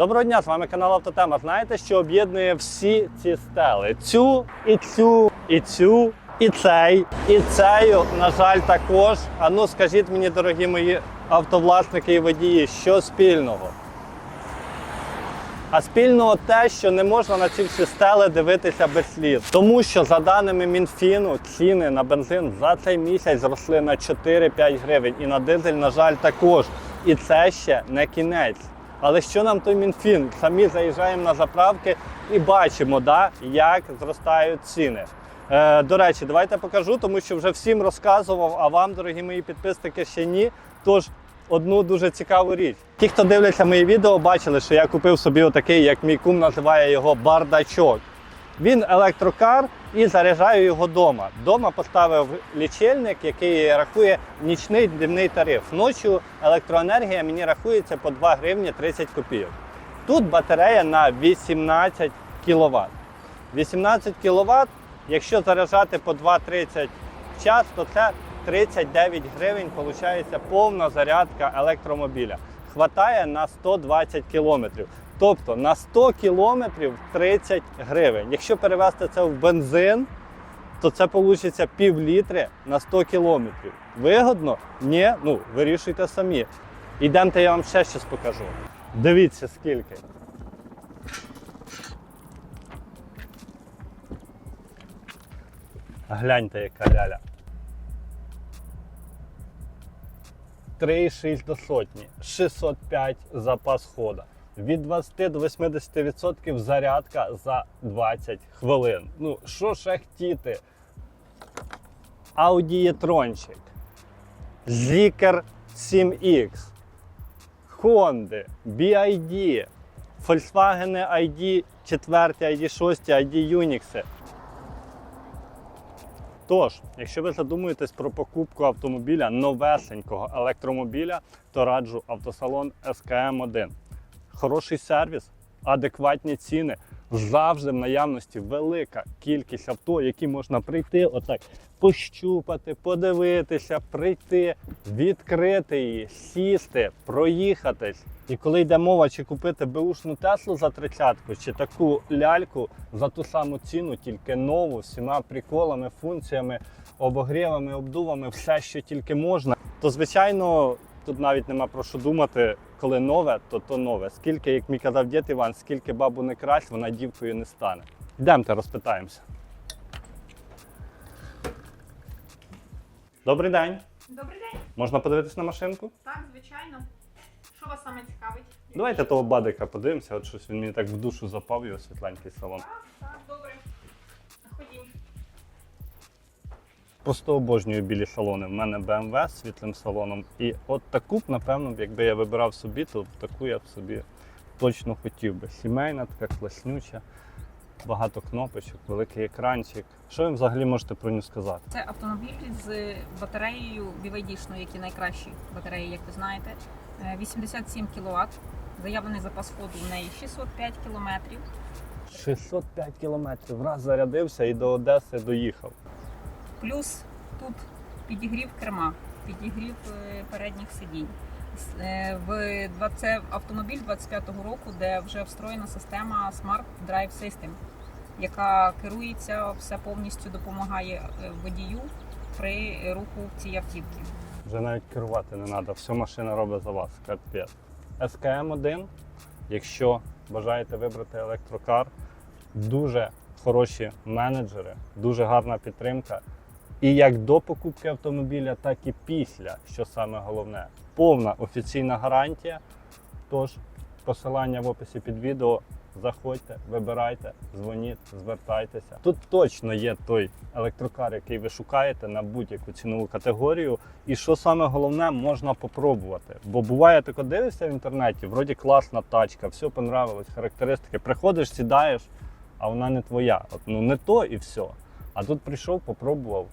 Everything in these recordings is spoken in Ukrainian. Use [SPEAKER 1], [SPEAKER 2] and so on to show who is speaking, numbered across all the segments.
[SPEAKER 1] Доброго дня, з вами канал Автотема. Знаєте, що об'єднує всі ці стели? Цю і цю, і цю, і цей, і цею, на жаль, також. А ну скажіть мені, дорогі мої автовласники і водії, що спільного? А спільного те, що не можна на ці всі стели дивитися без слів. Тому що, за даними Мінфіну, ціни на бензин за цей місяць зросли на 4-5 гривень. І на дизель, на жаль, також. І це ще не кінець. Але що нам той Мінфін? Самі заїжджаємо на заправки і бачимо, да, як зростають ціни. Е, до речі, давайте покажу, тому що вже всім розказував, а вам, дорогі мої підписники, ще ні. Тож одну дуже цікаву річ. Ті, хто дивляться мої відео, бачили, що я купив собі отакий, як мій кум називає його бардачок. Він електрокар і заряджаю його вдома. Дома поставив лічильник, який рахує нічний дневний тариф. Ночі електроенергія мені рахується по 2 гривні 30 копійок. Тут батарея на 18 кВт. 18 кВт, якщо заряджати по 2,30 в час, то це 39 гривень, виходить повна зарядка електромобіля. Хватає на 120 кілометрів. Тобто на 100 кілометрів 30 гривень. Якщо перевести це в бензин, то це вийде пів літри на 100 кілометрів. Вигодно? Ні, ну вирішуйте самі. Ідемте, я вам ще щось покажу. Дивіться скільки. Гляньте, яка ляля. 3,6 до сотні, 605 запас хода. Від 20 до 80% зарядка за 20 хвилин. Ну, що ще хотіти? E-tronчик, Zikr 7X, Honda, BID, Volkswagen ID 4, ID 6, ID Unix. Тож, якщо ви задумуєтесь про покупку автомобіля новесенького електромобіля, то раджу автосалон СКМ 1 Хороший сервіс, адекватні ціни. Завжди в наявності велика кількість авто, які можна прийти, отак пощупати, подивитися, прийти, відкрити її, сісти, проїхатись. І коли йде мова, чи купити беушну Теслу за тридцятку, чи таку ляльку за ту саму ціну, тільки нову, всіма приколами, функціями, обогрівами, обдувами, все, що тільки можна, то звичайно тут навіть нема про що думати. Коли нове, то то нове. Скільки, як мій казав дід Іван, скільки бабу не красть, вона дівкою не стане. Йдемте, розпитаємося. Добрий день.
[SPEAKER 2] Добрий день.
[SPEAKER 1] Можна подивитись на машинку?
[SPEAKER 2] Так, звичайно. Що вас саме цікавить?
[SPEAKER 1] Давайте того бадика подивимося, от щось він мені так в душу запав, його світленький салон.
[SPEAKER 2] Так, так, добре.
[SPEAKER 1] Просто обожнюю білі салони. В мене BMW з світлим салоном. І от таку б, напевно, якби я вибирав собі, то таку я б собі точно хотів би. Сімейна, така класнюча, багато кнопочок, великий екранчик. Що ви взагалі можете про нього сказати?
[SPEAKER 3] Це автомобіль з батареєю BYD-шною, які найкращі батареї, як ви знаєте. Е, 87 кВт. Заявлений запас ходу в неї 605 км.
[SPEAKER 1] 605 кілометрів. Раз зарядився і до Одеси доїхав.
[SPEAKER 3] Плюс тут підігрів керма, підігрів е, передніх сидінь. Е, В це автомобіль 25-го року, де вже встроєна система Smart Drive System, яка керується, все повністю допомагає е, водію при руху цієї автівки.
[SPEAKER 1] Вже навіть керувати не треба, все машина робить за вас. Капець. СКМ 1 якщо бажаєте вибрати електрокар, дуже хороші менеджери, дуже гарна підтримка. І як до покупки автомобіля, так і після, що саме головне, повна офіційна гарантія. Тож, посилання в описі під відео. Заходьте, вибирайте, дзвоніть, звертайтеся. Тут точно є той електрокар, який ви шукаєте на будь-яку цінову категорію. І що саме головне, можна попробувати. Бо буває тако дивишся в інтернеті, вроді класна тачка, все понравилось, характеристики. Приходиш, сідаєш, а вона не твоя. От, ну не то і все. А тут прийшов, попробував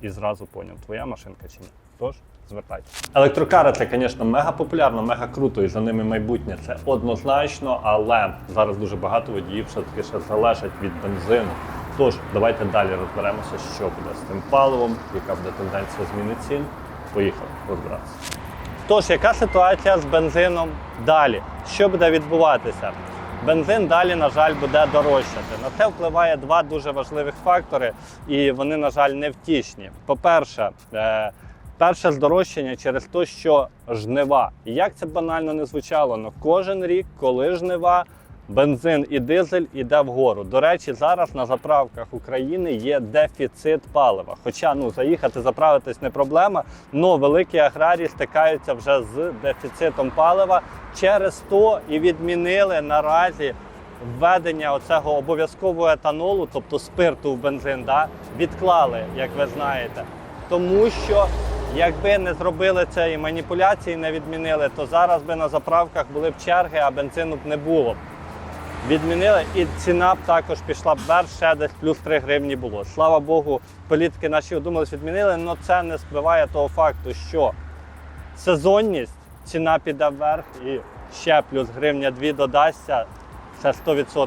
[SPEAKER 1] і зразу поняв, твоя машинка чи ні. Тож звертайтеся. Електрокари це, звісно, мега популярно, мега круто, і за ними майбутнє. Це однозначно, але зараз дуже багато водіїв все-таки ще залежать від бензину. Тож, давайте далі розберемося, що буде з цим паливом, яка буде тенденція зміни цін. Поїхали розбиратися. Тож, яка ситуація з бензином далі? Що буде відбуватися? Бензин далі, на жаль, буде дорожчати. На це впливає два дуже важливих фактори, і вони, на жаль, не втішні. По-перше, е, перше здорожчання через те, що жнива. І як це банально не звучало, але кожен рік, коли жнива, бензин і дизель іде вгору. До речі, зараз на заправках України є дефіцит палива. Хоча ну заїхати заправитись не проблема, але великі аграрії стикаються вже з дефіцитом палива. Через то і відмінили наразі введення оцього обов'язкового етанолу, тобто спирту в бензин, да, відклали, як ви знаєте. Тому що якби не зробили і маніпуляції не відмінили, то зараз би на заправках були б черги, а бензину б не було. Відмінили, і ціна б також пішла б вверх, ще десь плюс 3 гривні було. Слава Богу, політики наші одумались, відмінили, але це не збиває того факту, що сезонність, ціна піде вверх і ще плюс гривня 2 додасться, це 100%.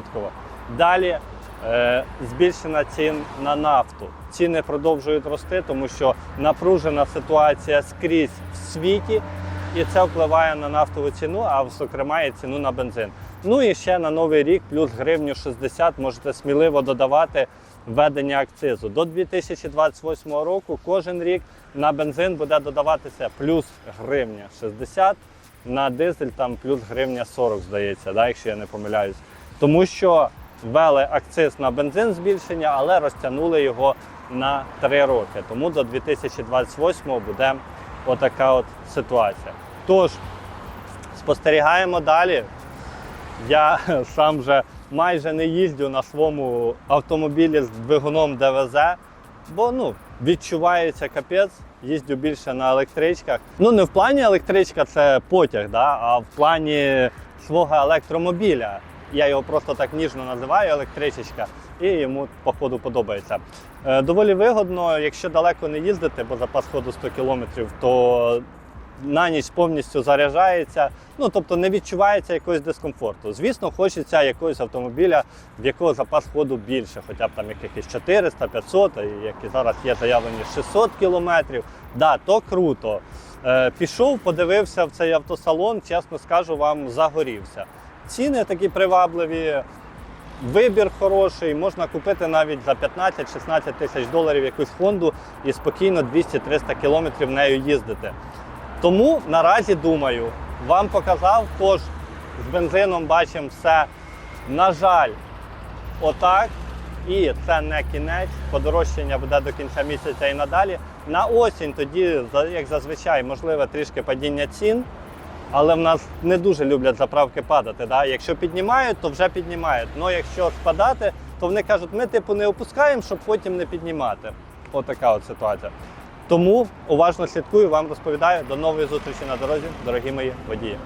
[SPEAKER 1] Далі е, збільшена цін на нафту. Ціни продовжують рости, тому що напружена ситуація скрізь в світі, і це впливає на нафтову ціну, а зокрема і ціну на бензин. Ну і ще на новий рік плюс гривню 60 можете сміливо додавати введення акцизу. До 2028 року кожен рік на бензин буде додаватися плюс гривня 60, на дизель там плюс гривня 40, здається, да, якщо я не помиляюсь. Тому що ввели акциз на бензин збільшення, але розтягнули його на 3 роки. Тому до 2028 буде отака от ситуація. Тож, спостерігаємо далі. Я сам вже майже не їздю на своєму автомобілі з двигуном ДВЗ, бо ну, відчувається капець, їздю більше на електричках. Ну, не в плані електричка це потяг, да, а в плані свого електромобіля. Я його просто так ніжно називаю електричечка, і йому походу подобається. Е, доволі вигодно, якщо далеко не їздити, бо запас ходу 100 км, то на ніч повністю заряджається, ну тобто не відчувається якогось дискомфорту. Звісно, хочеться якогось автомобіля, в якого запас ходу більше, хоча б там якихось 400, 500, і як і зараз є заявлені 600 кілометрів. Да, то круто. Е, пішов, подивився в цей автосалон, чесно скажу вам, загорівся. Ціни такі привабливі. Вибір хороший, можна купити навіть за 15-16 тисяч доларів якусь Хонду і спокійно 200-300 кілометрів нею їздити. Тому наразі думаю, вам показав, тож з бензином бачимо все. На жаль, отак. І це не кінець, подорожчання буде до кінця місяця і надалі. На осінь тоді, як зазвичай, можливе трішки падіння цін, але в нас не дуже люблять заправки падати. Да? Якщо піднімають, то вже піднімають. Ну якщо спадати, то вони кажуть, ми типу не опускаємо, щоб потім не піднімати. Отака от ситуація. Тому уважно слідкую, вам розповідаю. До нової зустрічі на дорозі, дорогі мої водії.